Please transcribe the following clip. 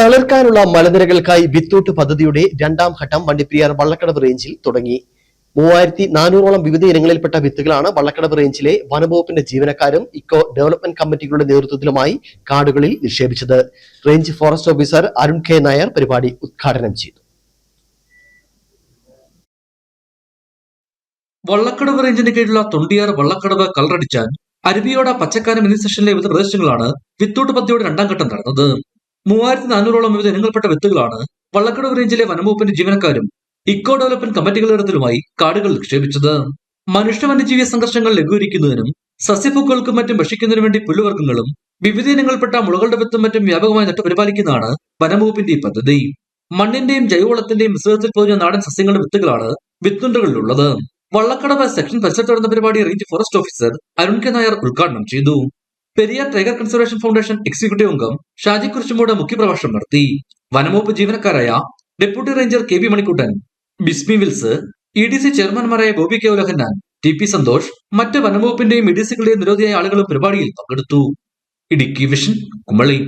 തളിർക്കാനുള്ള മലനിരകൾക്കായി വിത്തൂട്ട് പദ്ധതിയുടെ രണ്ടാം ഘട്ടം വണ്ടിപ്പെരിയാർ വള്ളക്കടവ് റേഞ്ചിൽ തുടങ്ങി. മൂവായിരത്തി നാനൂറോളം വിവിധ ഇനങ്ങളിൽപ്പെട്ട വിത്തുകളാണ് വള്ളക്കടവ് റേഞ്ചിലെ വനംവകുപ്പിന്റെ ജീവനക്കാരും ഇക്കോ ഡെവലപ്മെന്റ് കമ്മിറ്റികളുടെ നേതൃത്വത്തിലുമായി കാടുകളിൽ നിക്ഷേപിച്ചത്. Range forest officer Arun K Nair പരിപാടി ഉദ്ഘാടനം ചെയ്തു. വള്ളക്കടവ് റേഞ്ചിന്റെ കീഴിലുള്ള തൊണ്ടിയാർ വള്ളക്കടവ് കളറടിച്ചാൽ അരുവിയോട പച്ചക്കാനം എന്നീ സെഷനിലെ വിവിധ പ്രദേശങ്ങളാണ് വിത്തൂട്ട് പദ്ധതിയുടെ രണ്ടാം ഘട്ടം നടന്നത്. മൂവായിരത്തി നാനൂറോളം വിവിധ ഇനങ്ങൾപ്പെട്ട വിത്തുകളാണ് വള്ളക്കടവ് റേഞ്ചിലെ വനംവകുപ്പിന്റെ ജീവനക്കാരും ഇക്കോ ഡെവലപ്മെന്റ് കമ്മിറ്റികളുടെ നേതൃത്വമായി കാടുകൾ നിക്ഷേപിച്ചത്. മനുഷ്യ വന്യജീവി സംഘർഷങ്ങൾ ലഘൂകരിക്കുന്നതിനും സസ്യപ്പൂക്കൾക്കും മറ്റും ഭക്ഷിക്കുന്നതിനു വേണ്ടി പുല്ലുവർഗങ്ങളും വിവിധ ഇനങ്ങൾപ്പെട്ട മുളകളുടെ വിത്തും മറ്റും വ്യാപകമായി നട്ടുപരിപാലിക്കുന്നതാണ് വനംവകുപ്പിന്റെ ഈ പദ്ധതി. മണ്ണിന്റെയും ജൈവവളത്തിന്റെയും മിശ്രിതത്തിൽ പൊതിഞ്ഞ നാടൻ സസ്യങ്ങളുടെ വിത്തുകളാണ് വിത്തുണ്ടകളിലുള്ളത്. വള്ളക്കടവ് സെക്ഷൻ പരിസരത്ത് നടന്ന പരിപാടി range forest officer Arun K Nair ഉദ്ഘാടനം ചെയ്തു. Periyar tiger conservation foundation executive അംഗം ഷാജി കുറിച്ചുമോട് മുഖ്യപ്രഭാഷണം നടത്തി. വനംവകുപ്പ് ജീവനക്കാരായ deputy ranger K V Manikuttan Bismi Wills E D C ചെയർമാൻമാരായ Bobby K Ulahannan T P Santhosh മറ്റ് വനംവകുപ്പിന്റെയും ഇ ഡി സികളുടെയും നിരവധിയായ ആളുകളും പരിപാടിയിൽ പങ്കെടുത്തു. ഇടുക്കി വിഷൻ കുമളി.